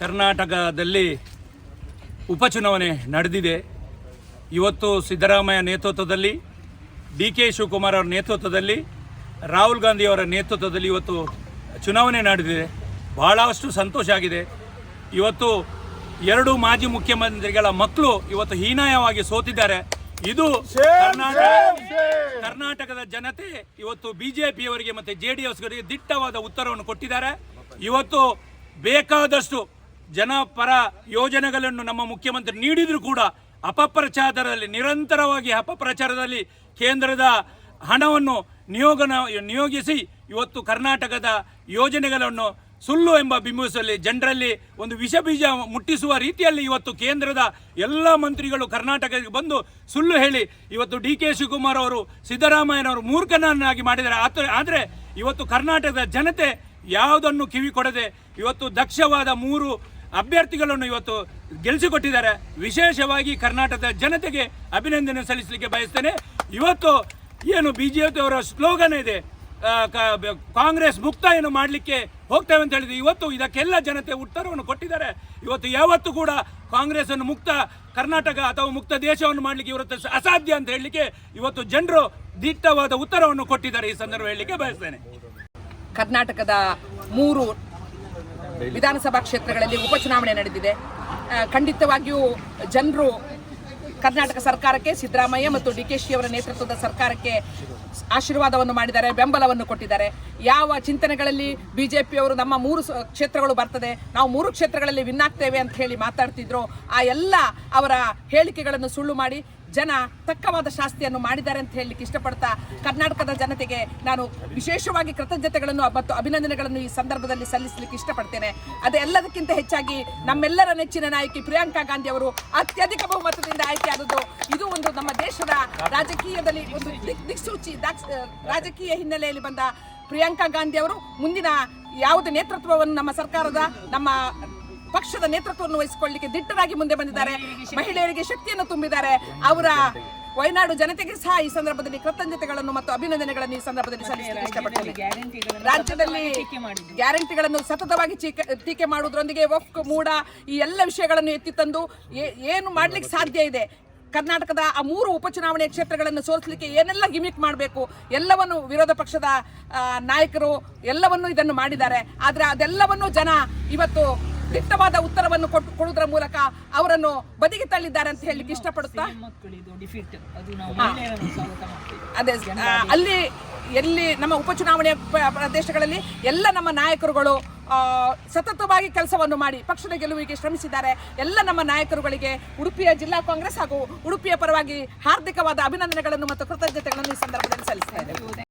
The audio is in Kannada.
ಕರ್ನಾಟಕದಲ್ಲಿ ಉಪಚುನಾವಣೆ ನಡೆದಿದೆ. ಇವತ್ತು ಸಿದ್ದರಾಮಯ್ಯ ನೇತೃತ್ವದಲ್ಲಿ ಡಿ ಕೆ ಶಿವಕುಮಾರ್ ಅವರ ನೇತೃತ್ವದಲ್ಲಿ, ರಾಹುಲ್ ಗಾಂಧಿ ಅವರ ನೇತೃತ್ವದಲ್ಲಿ ಇವತ್ತು ಚುನಾವಣೆ ನಡೆದಿದೆ. ಬಹಳಷ್ಟು ಸಂತೋಷ ಆಗಿದೆ. ಇವತ್ತು ಎರಡು ಮಾಜಿ ಮುಖ್ಯಮಂತ್ರಿಗಳ ಮಕ್ಕಳು ಇವತ್ತು ಹೀನಾಯವಾಗಿ ಸೋತಿದ್ದಾರೆ. ಇದು ಕರ್ನಾಟಕ ಕರ್ನಾಟಕದ ಜನತೆ ಇವತ್ತು ಬಿಜೆಪಿಯವರಿಗೆ ಮತ್ತೆ ಜೆ ಡಿ ಎಸ್ಗಳಿಗೆ ದಿಟ್ಟವಾದ ಉತ್ತರವನ್ನು ಕೊಟ್ಟಿದ್ದಾರೆ. ಇವತ್ತು ಬೇಕಾದಷ್ಟು ಜನಪರ ಯೋಜನೆಗಳನ್ನು ನಮ್ಮ ಮುಖ್ಯಮಂತ್ರಿ ನೀಡಿದರೂ ಕೂಡ ಅಪಪ್ರಚಾರದಲ್ಲಿ, ನಿರಂತರವಾಗಿ ಅಪಪ್ರಚಾರದಲ್ಲಿ ಕೇಂದ್ರದ ಹಣವನ್ನು ನಿಯೋಗನ ನಿಯೋಗಿಸಿ ಇವತ್ತು ಕರ್ನಾಟಕದ ಯೋಜನೆಗಳನ್ನು ಸುಳ್ಳು ಎಂಬ ಬಿಂಬಿಸುವಲ್ಲಿ ಜನರಲ್ಲಿ ಒಂದು ವಿಷ ಬೀಜ ಮುಟ್ಟಿಸುವ ರೀತಿಯಲ್ಲಿ ಇವತ್ತು ಕೇಂದ್ರದ ಎಲ್ಲ ಮಂತ್ರಿಗಳು ಕರ್ನಾಟಕಕ್ಕೆ ಬಂದು ಸುಳ್ಳು ಹೇಳಿ ಇವತ್ತು ಡಿ ಕೆ ಶಿವಕುಮಾರ್ ಅವರು ಸಿದ್ದರಾಮಯ್ಯನವರು ಮೂರ್ಖನನ್ನಾಗಿ ಮಾಡಿದ್ದಾರೆ. ಆತ, ಆದರೆ ಇವತ್ತು ಕರ್ನಾಟಕದ ಜನತೆ ಯಾವುದನ್ನು ಕಿವಿ ಕೊಡದೆ ಇವತ್ತು ದಕ್ಷವಾದ ಮೂರು ಅಭ್ಯರ್ಥಿಗಳನ್ನು ಇವತ್ತು ಗೆಲ್ಲಿಸಿಕೊಟ್ಟಿದ್ದಾರೆ. ವಿಶೇಷವಾಗಿ ಕರ್ನಾಟಕದ ಜನತೆಗೆ ಅಭಿನಂದನೆ ಸಲ್ಲಿಸಲಿಕ್ಕೆ ಬಯಸ್ತೇನೆ. ಇವತ್ತು ಏನು ಬಿ ಜೆ ಪಿಯವರ ಸ್ಲೋಗನ್ ಇದೆ ಕಾಂಗ್ರೆಸ್ ಮುಕ್ತ ಏನು ಮಾಡಲಿಕ್ಕೆ ಹೋಗ್ತೇವೆ ಅಂತ ಹೇಳಿದ್ರು. ಇವತ್ತು ಇದಕ್ಕೆಲ್ಲ ಜನತೆ ಉತ್ತರವನ್ನು ಕೊಟ್ಟಿದ್ದಾರೆ. ಇವತ್ತು ಯಾವತ್ತೂ ಕೂಡ ಕಾಂಗ್ರೆಸ್ ಅನ್ನು ಮುಕ್ತ ಕರ್ನಾಟಕ ಅಥವಾ ಮುಕ್ತ ದೇಶವನ್ನು ಮಾಡಲಿಕ್ಕೆ ಇವತ್ತು ಅಸಾಧ್ಯ ಅಂತ ಹೇಳಲಿಕ್ಕೆ ಇವತ್ತು ಜನರು ದಿಟ್ಟವಾದ ಉತ್ತರವನ್ನು ಕೊಟ್ಟಿದ್ದಾರೆ. ಈ ಸಂದರ್ಭ ಹೇಳಲಿಕ್ಕೆ ಬಯಸ್ತೇನೆ. ಕರ್ನಾಟಕದ ಮೂರು ವಿಧಾನಸಭಾ ಕ್ಷೇತ್ರಗಳಲ್ಲಿ ಉಪಚುನಾವಣೆ ನಡೆದಿದೆ. ಖಂಡಿತವಾಗಿಯೂ ಜನರು ಕರ್ನಾಟಕ ಸರ್ಕಾರಕ್ಕೆ ಸಿದ್ದರಾಮಯ್ಯ ಮತ್ತು ಡಿ ಕೆ ಶಿಯವರ ನೇತೃತ್ವದ ಸರ್ಕಾರಕ್ಕೆ ಆಶೀರ್ವಾದವನ್ನು ಮಾಡಿದ್ದಾರೆ, ಬೆಂಬಲವನ್ನು ಕೊಟ್ಟಿದ್ದಾರೆ. ಯಾವ ಚಿಂತನೆಗಳಲ್ಲಿ ಬಿಜೆಪಿಯವರು ನಮ್ಮ ಮೂರು ಕ್ಷೇತ್ರಗಳು ಬರ್ತದೆ, ನಾವು ಮೂರು ಕ್ಷೇತ್ರಗಳಲ್ಲಿ ವಿನ್ ಆಗ್ತೇವೆ ಅಂತ ಹೇಳಿ ಮಾತಾಡ್ತಿದ್ರು, ಆ ಎಲ್ಲ ಅವರ ಹೇಳಿಕೆಗಳನ್ನು ಸುಳ್ಳು ಮಾಡಿ ಜನ ತಕ್ಕವಾದ ಶಾಸ್ತಿಯನ್ನು ಮಾಡಿದ್ದಾರೆ ಅಂತ ಹೇಳಲಿಕ್ಕೆ ಇಷ್ಟಪಡ್ತಾ ಕರ್ನಾಟಕದ ಜನತೆಗೆ ನಾನು ವಿಶೇಷವಾಗಿ ಕೃತಜ್ಞತೆಗಳನ್ನು ಮತ್ತು ಅಭಿನಂದನೆಗಳನ್ನು ಈ ಸಂದರ್ಭದಲ್ಲಿ ಸಲ್ಲಿಸಲಿಕ್ಕೆ ಇಷ್ಟಪಡ್ತೇನೆ. ಅದೆಲ್ಲದಕ್ಕಿಂತ ಹೆಚ್ಚಾಗಿ ನಮ್ಮೆಲ್ಲರ ನೆಚ್ಚಿನ ನಾಯಕಿ ಪ್ರಿಯಾಂಕಾ ಗಾಂಧಿ ಅವರು ಅತ್ಯಧಿಕ ಬಹುಮತದಿಂದ ಆಯ್ಕೆಯಾದದ್ದು. ಇದು ಒಂದು ನಮ್ಮ ದೇಶದ ರಾಜಕೀಯದಲ್ಲಿ ಒಂದು ದಿಕ್ ದಿಕ್ಸೂಚಿ ದಾಕ್ಸ್- ರಾಜಕೀಯ ಹಿನ್ನೆಲೆಯಲ್ಲಿ ಬಂದ ಪ್ರಿಯಾಂಕಾ ಗಾಂಧಿ ಅವರು ಮುಂದಿನ ಯಾವುದೇ ನೇತೃತ್ವವನ್ನು ನಮ್ಮ ಸರ್ಕಾರದ, ನಮ್ಮ ಪಕ್ಷದ ನೇತೃತ್ವವನ್ನು ವಹಿಸಿಕೊಳ್ಳಲಿಕ್ಕೆ ದಿಟ್ಟರಾಗಿ ಮುಂದೆ ಬಂದಿದ್ದಾರೆ. ಮಹಿಳೆಯರಿಗೆ ಶಕ್ತಿಯನ್ನು ತುಂಬಿದ್ದಾರೆ. ಅವರ ವಯನಾಡು ಜನತೆಗೆ ಸಹ ಈ ಸಂದರ್ಭದಲ್ಲಿ ಕೃತಜ್ಞತೆಗಳನ್ನು ಮತ್ತು ಅಭಿನಂದನೆಗಳನ್ನು ಈ ಸಂದರ್ಭದಲ್ಲಿ ಸಲ್ಲಿಸಲಿಕ್ಕೆ ಇಷ್ಟಪಡ್ತೀನಿ. ರಾಜ್ಯದಲ್ಲಿ ಗ್ಯಾರಂಟಿಗಳನ್ನು ಸತತವಾಗಿ ಟೀಕೆ ಮಾಡುವುದರೊಂದಿಗೆ ಒಕ್ ಮೂಡ ಈ ಎಲ್ಲ ವಿಷಯಗಳನ್ನು ಎತ್ತಿ ತಂದು ಏನು ಮಾಡ್ಲಿಕ್ಕೆ ಸಾಧ್ಯ ಇದೆ? ಕರ್ನಾಟಕದ ಆ ಮೂರು ಉಪಚುನಾವಣೆ ಕ್ಷೇತ್ರಗಳನ್ನು ಸೋಲಿಸಲಿಕ್ಕೆ ಏನೆಲ್ಲ ಗಿಮಿಕ್ ಮಾಡಬೇಕು? ಎಲ್ಲವನ್ನು ವಿರೋಧ ಪಕ್ಷದ ನಾಯಕರು ಎಲ್ಲವನ್ನು ಇದನ್ನು ಮಾಡಿದ್ದಾರೆ. ಆದರೆ ಅದೆಲ್ಲವನ್ನು ಜನ ಇವತ್ತು ದಿಟ್ಟವಾದ ಉತ್ತರವನ್ನು ಕೊಟ್ಟು ಕೊಡುವುದರ ಮೂಲಕ ಅವರನ್ನು ಬದಿಗೆ ತಳ್ಳಿದ್ದಾರೆ ಅಂತ ಹೇಳಲಿಕ್ಕೆ ಇಷ್ಟಪಡುತ್ತಾ? ಅದು ಅಲ್ಲಿ ಎಲ್ಲಿ ನಮ್ಮ ಉಪಚುನಾವಣೆ ಪ್ರದೇಶಗಳಲ್ಲಿ ಎಲ್ಲ ನಮ್ಮ ನಾಯಕರುಗಳು ಸತತವಾಗಿ ಕೆಲಸವನ್ನು ಮಾಡಿ ಪಕ್ಷದ ಗೆಲುವಿಗೆ ಶ್ರಮಿಸಿದ್ದಾರೆ. ಎಲ್ಲ ನಮ್ಮ ನಾಯಕರುಗಳಿಗೆ ಉಡುಪಿಯ ಜಿಲ್ಲಾ ಕಾಂಗ್ರೆಸ್ ಹಾಗೂ ಉಡುಪಿಯ ಪರವಾಗಿ ಹಾರ್ದಿಕವಾದ ಅಭಿನಂದನೆಗಳನ್ನು ಮತ್ತು ಕೃತಜ್ಞತೆಗಳನ್ನು ಈ ಸಂದರ್ಭದಲ್ಲಿ ಸಲ್ಲಿಸ್ತಾ ಇದ್ದೇವೆ.